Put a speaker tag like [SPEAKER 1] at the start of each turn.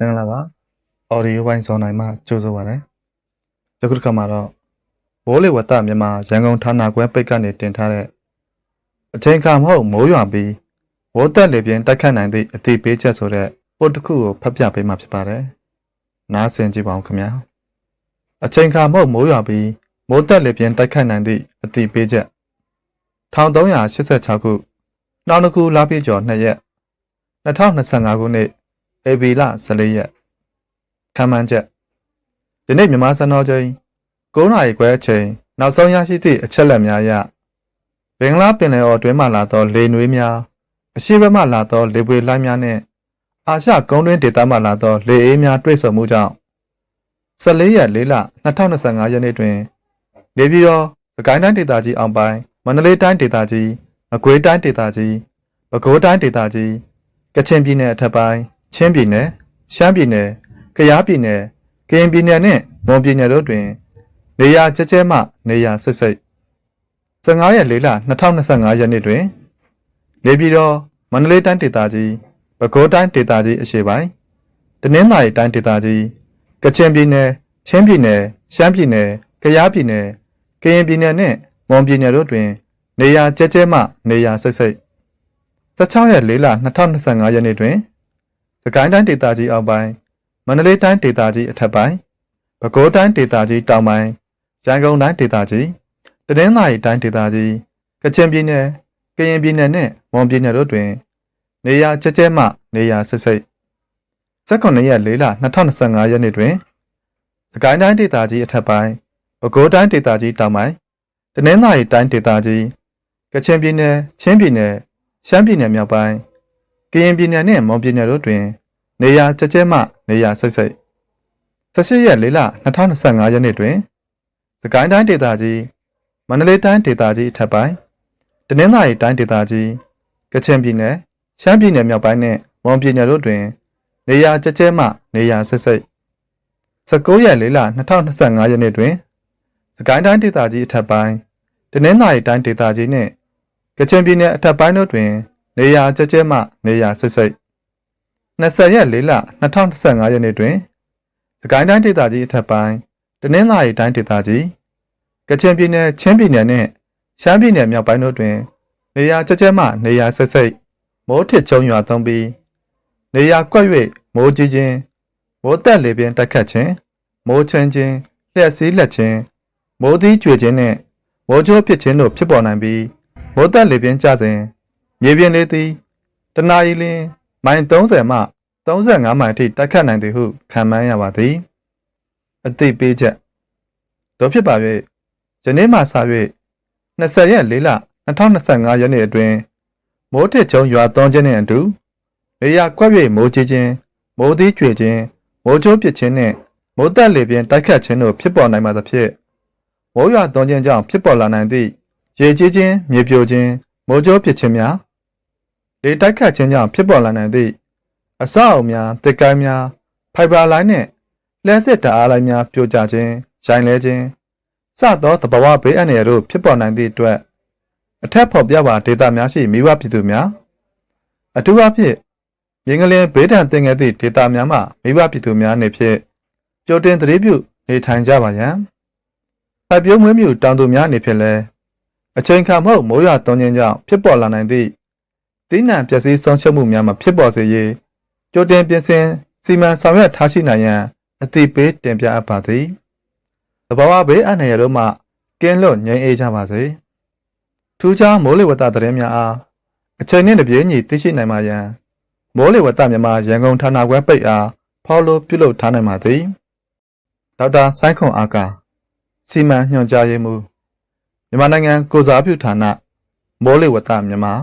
[SPEAKER 1] မင်္ဂလာပါ audio ဝိုင်းစောနိုင်မှာကြိုးဆိုပါရစေယခုတစ်ခါမှာတော့ဘိုးလေဝတ္တမြန်မာရန်ကုန်ဌာနခွဲပိတ်ကနေတင်ထားတဲ့အချိန်အခါမဟုတ်မိုးရွာပြီးဝိုးတက်လေပြင်းတိုက်ခတ်နိုင်သည့်အတိပေးချက်ဆိုတဲ့ပို့တစ်ခုကိုဖတ်ပြပေးမှာဖြစ်ပါတယ်နားဆင်ကြည့်ပါဦးခင်ဗျာအချိန်အခါမဟုတ်မိုးရွာပြီးမိုးတက်လေပြင်းတိုက်ခတ်နိုင်သည့်အတိပေးချက်1386ခုနောက်တစ်ခုလာပြည့်ကျော်2ရက်2025ခုနှစ် ဧပြီလ14ရက်ခံမှန်းချက်ဒီနေ့မြန်မာစံတော်ချိန်9နာရီခွဲအချိန်နောက်ဆုံးရရှိသည့်အချက်လက်များအရဘင်္ဂလားပင်လယ်အော်တွင်းမှလာသောလေနွေးများအရှေ့ဘက်မှလာသောလေပွေလှိုင်းများနှင့်အာရှကုန်းတွင်းဒေသမှလာသောလေအေးများတွေ့ဆုံမှုကြောင့်14ရက်4လ2025ရက်နေ့တွင်နေပြည်တော်စကိုင်းတိုင်းဒေသကြီးအောင်ပိုင်းမန္တလေးတိုင်းဒေသကြီးမကွေးတိုင်းဒေသကြီးပဲခူးတိုင်းဒေသကြီးကချင်ပြည်နယ်အထက်ပိုင်း ချင်းပြည်နယ်ရှမ်းပြည်နယ်ကယားပြည်နယ်ကရင်ပြည်နယ်နှင့်မွန်ပြည်နယ်တို့တွင် နေရာကျကျဲမှနေရာစစ်စိတ်15ရက်4လ2025ရက်နေ့တွင်နေပြည်တော်မန္တလေးတိုင်းဒေသကြီးပဲခူးတိုင်းဒေသကြီးအရှေ့ပိုင်းတနင်္သာရီတိုင်းဒေသကြီးကချင်ပြည်နယ်ချင်းပြည်နယ်ရှမ်းပြည်နယ်ကယားပြည်နယ်ကရင်ပြည်နယ်နှင့်မွန်ပြည်နယ်တို့တွင် နေရာကျကျဲမှနေရာစစ်စိတ်16ရက်4လ2025ရက်နေ့တွင် စကိုင်းတိုင်းဒေသကြီးအောက်ပိုင်းမန္တလေးတိုင်းဒေသကြီးအထက်ပိုင်းပဲခူးတိုင်းဒေသကြီးတောင်ပိုင်းရန်ကုန်တိုင်းဒေသကြီးတနင်္သာရီတိုင်းဒေသကြီးကချင်ပြည်နယ်ကရင်ပြည်နယ်နှင့်မွန်ပြည်နယ်တို့တွင် နေရာကျကျဲမှနေရာစစ်စိတ်19ရက်4လ2025ရက်နေ့တွင်စကိုင်းတိုင်းဒေသကြီးအထက်ပိုင်းပဲခူးတိုင်းဒေသကြီးတောင်ပိုင်းတနင်္သာရီတိုင်းဒေသကြီးကချင်ပြည်နယ်ချင်းပြည်နယ်ရှမ်းပြည်နယ်မြောက်ပိုင်း ကရင်ပြည်နယ်နှင့်မွန်ပြည်နယ်တို့တွင် နေရာကျကျဲမှနေရာစိတ်စိတ်18ရက်4လ2025ရက်နေ့တွင်စကိုင်းတိုင်းဒေသကြီးမန္တလေးတိုင်းဒေသကြီးအထက်ပိုင်းတနင်္သာရီတိုင်းဒေသကြီးကချင်ပြည်နယ်ရှမ်းပြည်နယ်မြောက်ပိုင်းနှင့်မွန်ပြည်နယ်တို့တွင် နေရာကျကျဲမှနေရာစိတ်စိတ်19ရက်4လ2025ရက်နေ့တွင်စကိုင်းတိုင်းဒေသကြီးအထက်ပိုင်းတနင်္သာရီတိုင်းဒေသကြီးနှင့်ကချင်ပြည်နယ်အထက်ပိုင်းတို့တွင် နေရာကျကျဲမှနေရာစိတ်စိတ်20ရက်4လ2025ရက်နေ့တွင်စကိုင်းတိုင်းဒေသကြီးအထက်ပိုင်းတနင်္သာရီတိုင်းဒေသကြီးကချင်ပြည်နယ်ချင်းပြည်နယ်နှင့်ရှမ်းပြည်နယ်မြောက်ပိုင်းတို့တွင် နေရာကျကျဲမှနေရာစိတ်စိတ်မိုးထစ်ချုံရွာသွန်းပြီးနေရာကွက်၍မိုးကြီးခြင်းမိုးတက်လေပြင်းတက်ခတ်ခြင်းမိုးချွင်းခြင်းလျှက်စည်းလက်ခြင်းမိုးသီးကျွေခြင်းနှင့်မိုးချိုးဖြစ်ခြင်းတို့ဖြစ်ပေါ်နိုင်ပြီးမိုးတက်လေပြင်းကျစဉ် မြေပြင်လေးသည်တနအီလင်းမိုင်30မှ35မိုင်အထိတိုက်ခတ်နိုင်သည်ဟုခန့်မှန်းရပါသည်အသိပေးချက်တို့ဖြစ်ပါ၍ယနေ့မှစ၍20ရက်4လ2025ရက်နေ့အတွင်းမိုးထစ်ချုံရွာသွန်းခြင်းနှင့်အတူနေရာကွက်၍မိုးကြီးခြင်းမိုးသီးကျွေခြင်းမိုးချိုးပစ်ခြင်းနှင့်မိုးတက်လေပြင်းတိုက်ခတ်ခြင်းတို့ဖြစ်ပေါ်နိုင်ပါသဖြင့်မိုးရွာသွန်းခြင်းကြောင့်ဖြစ်ပေါ်လာနိုင်သည့်ရေကြီးခြင်းမြေပြိုခြင်းမိုးကြိုးပစ်ခြင်းများ လေတိုက်ခတ်ခြင်းကြောင့်ဖြစ်ပေါ်လာနိုင်သည့်အဆောက်အအုံများတစ်ကိုင်းများဖိုင်ဘာလိုင်းနှင့်လျှက်စစ်ဓာတ်အားလိုင်းများပြိုကျခြင်းရိုင်လဲခြင်းစသောသဘာဝဘေးအန္တရာယ်တို့ဖြစ်ပေါ်နိုင်သည့်အတွက်အထက်ဖော်ပြပါဒေတာများရှိမိဘပြည်သူများအထူးအဖြင့်မြင်းကလေးဘေးဒဏ်တင်ခဲ့သည့်ဒေတာများမှမိဘပြည်သူများနေဖြင့်ကြိုတင်သတိပြုနေထိုင်ကြပါရန်အပြုံးမွေးမြူတောင်သူများနေဖြင့်လည်းအချိန်ခါမဟုတ်မိုးရွာသွန်းခြင်းကြောင့်ဖြစ်ပေါ်လာနိုင်သည့် သီးနှံပျက်စီးဆုံးရှုံးမှုများမှာဖြစ်ပေါ်စေရေးကြိုတင်ပြင်ဆင်စီမံဆောင်ရွက်ထားရှိနိုင်ရန်အသိပေးတင်ပြအပ်ပါသည်။သဘာဝဘေးအန္တရာယ်တို့မှကင်းလွတ်ငြိမ်းအေးကြပါစေ။ထူးခြားမိုးလေဝသသတင်းများအားအချိန်နှင့်တပြေးညီသိရှိနိုင်ပါရန်မိုးလေဝသမြန်မာရန်ကုန်ဌာနခွဲပိတ်အားဖော်လို့ပြုလုပ်ထားနိုင်ပါသည်။ဒေါက်တာဆိုင်းခွန်အားကစီမံညွှန်ကြားရေးမှူးမြန်မာနိုင်ငံကိုစားပြုဌာနမိုးလေဝသမြန်မာ